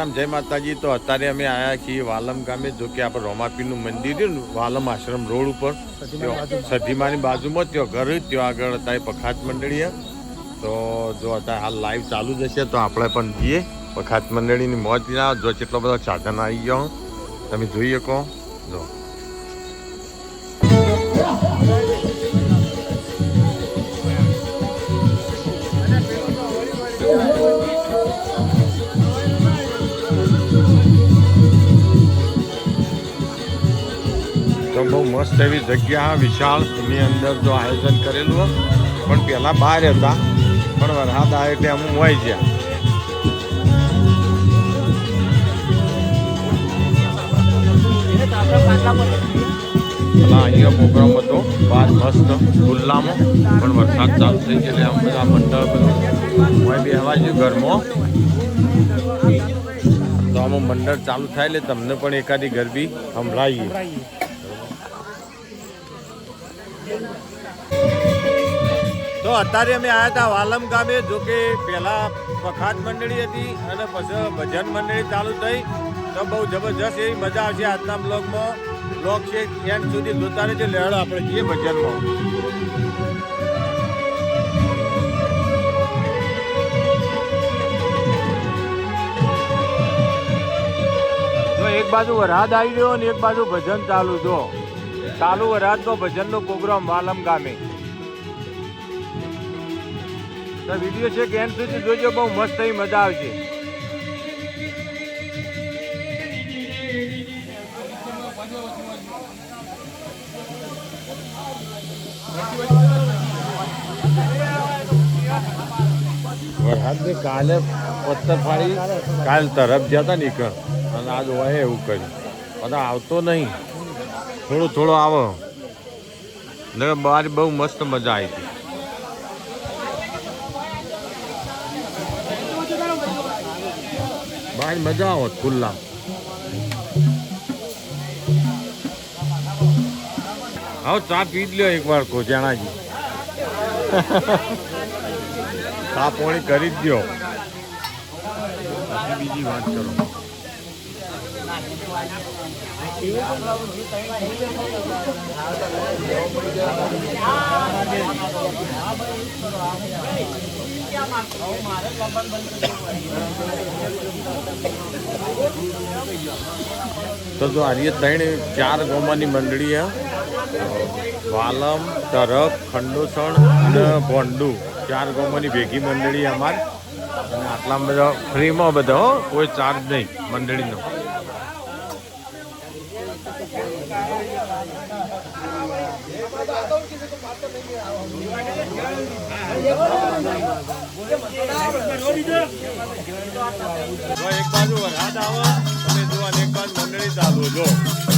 રામ રામ સીતારામ જય માતાજી. તો અત્યારે અમે આવ્યા છીએ વાલમ ગામે જો કે આપણે રોમાપીનું મંદિર ને વાલમ આશ્રમ રોડ ઉપર. સધીમાની બાજુમાં. ત્યાં ઘર જ ત્યાં આગળ અત્યારે પખાત મંડળી તો જો અત્યારે હાલ લાઈવ ચાલુ જ હશે તો આપણે પણ જઈએ. પખાત મંડળીની મોજ ના જો કેટલો બધો સાધન આવી ગયો તમે જોઈ શકો. જો. તો બહુ મસ્ત એવી જગ્યા, વિશાળ એની અંદર જો આયોજન કરેલું હોત પણ પહેલાં બહાર હતા. પણ વરસાદ આવે એટલે અમુક હોય ગયા. પેલા અહીંયા પ્રોગ્રામ હતો, બહાર મસ્ત, ખુલ્લામાં. પણ વરસાદ ચાલુ થઈ ગયો એટલે આમ બધા મંડળ બધું હોય બેહવા છે ઘરમાં. તો આમાં મંડળ ચાલુ થાય એટલે તમને પણ એકાદી ગરબી સંભળાઈએ. તો અત્યારે અમે આવ્યા હતા વાલમ ગામે, જો કે પહેલા પખાત મંડળી હતી અને પછી ભજન મંડળી ચાલુ થઈ. તો બહુ જબરજસ્ત એવી મજા આવશે આજના બ્લોગમાં. બ્લોગ છે એન્ડ સુધી જોતા રહેજો, લેવડો આપણે જઈએ ભજનમાં. એક બાજુ વરસાદ આવી રહ્યો અને એક બાજુ ભજન ચાલુ, જો. ચાલુ વરસાદનો ભજનનો પ્રોગ્રામ વાલમ ગામે. વીડિયો છે કે એમ સુધી જોજો, બહુ મસ્ત થઈ મજા આવશે. વરસાદ ને કાલે પથ્થર ફાડી કાલ તરફ જતા નીકળ. અને આજ હોય એવું કર્યું. બધા આવતો નહીં. થોડો થોડો આવો. ને બહાર બહુ મસ્ત મજા આવી હતી. બહાર મજા આવત ખુલ્લા. હવે ચા પી જ લ્યો એકવાર કોજાણાજી ચા પોણી કરી જ દો બીજી વાત કરો. તો જો આર્ય ત્રણ ચાર ગોમાની મંડળી વાલમ તરફ ખંડોસણ અને ભોંડુ. ચાર ગોમાની ભેગી મંડળી અમાર. અને આટલા બધા ફ્રીમાં બધા કોઈ ચાર્જ નહીં મંડળીનો. એક બાજુ વરસાદ આવે અને જો એક બાજુ મંડળી ચાલુ જો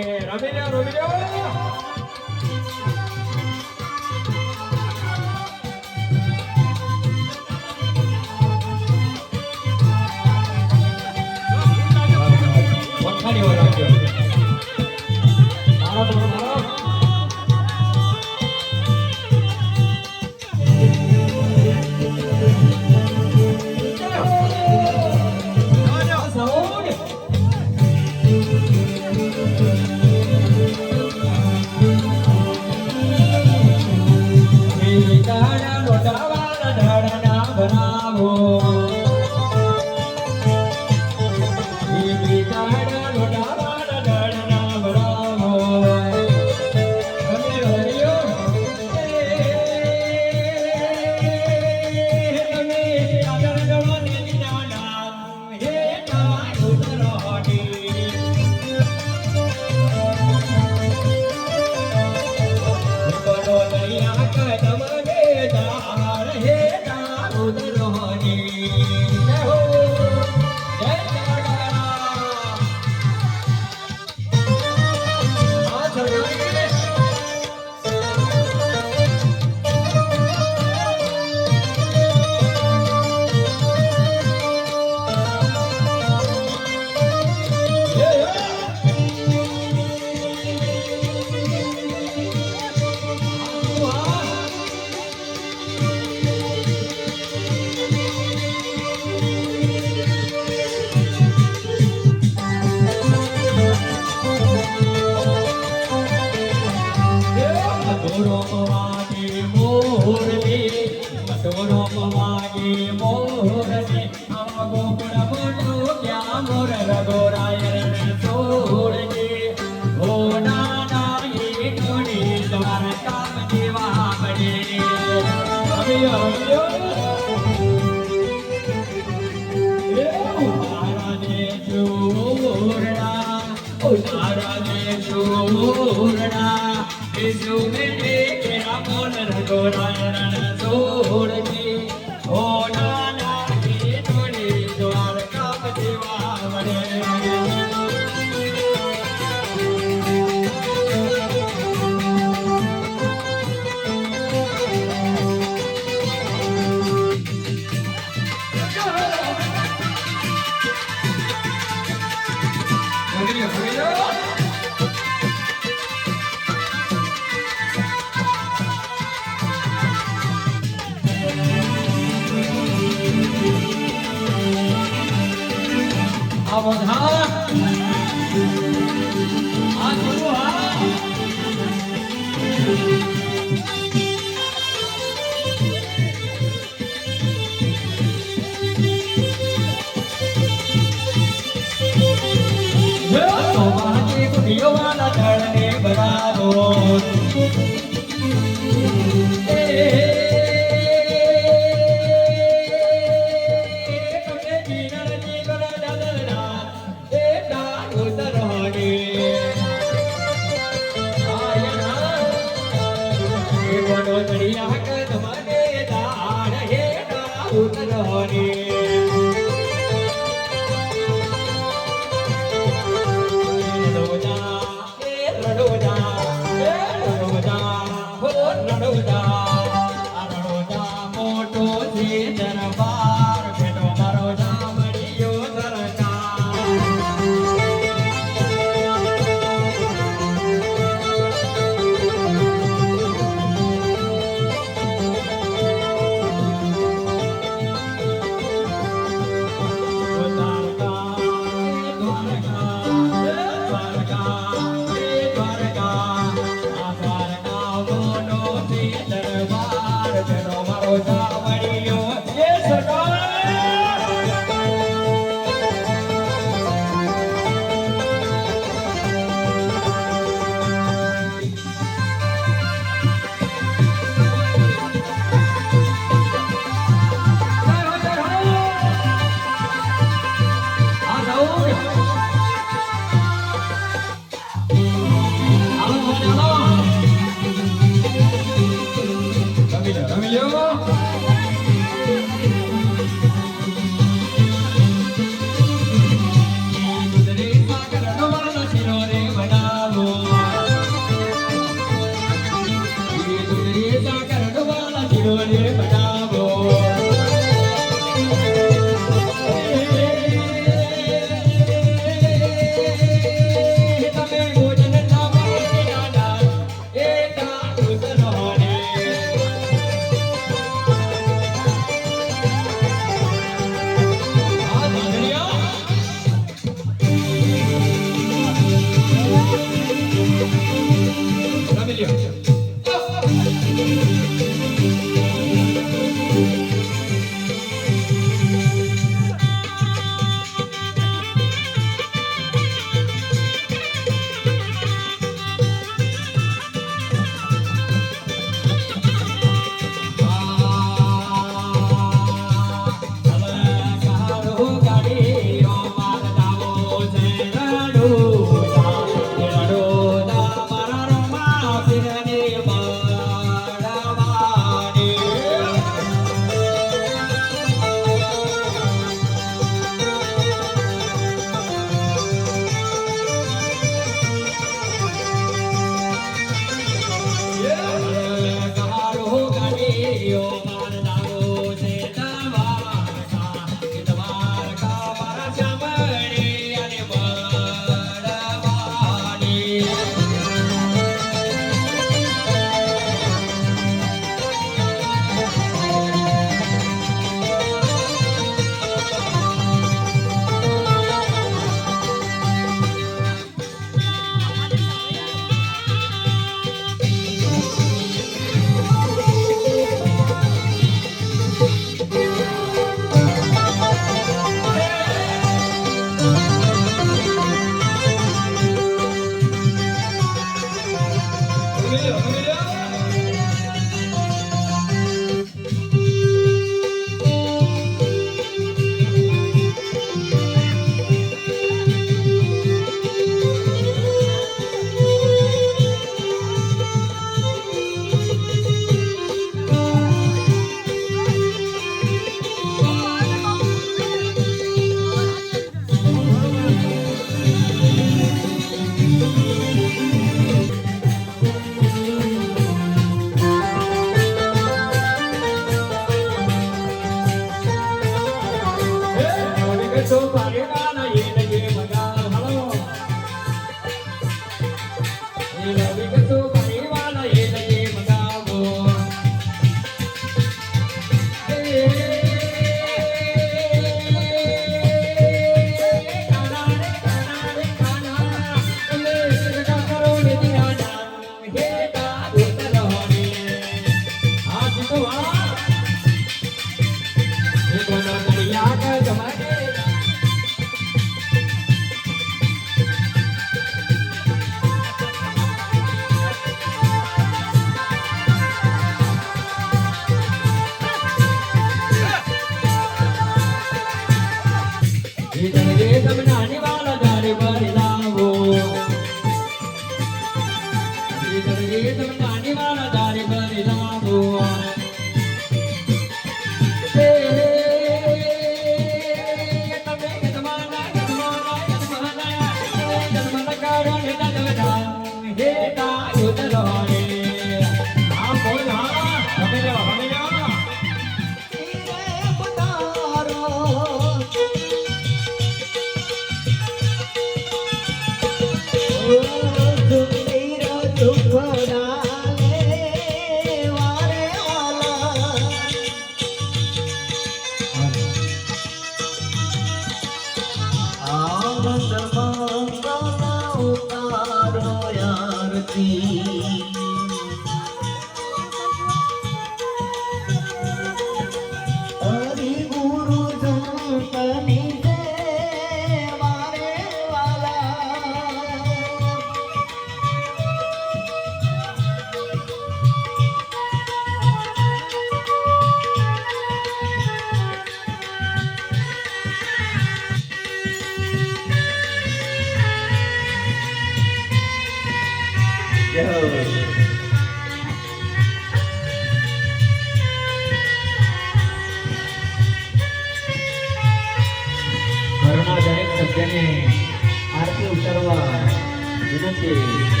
Thank you.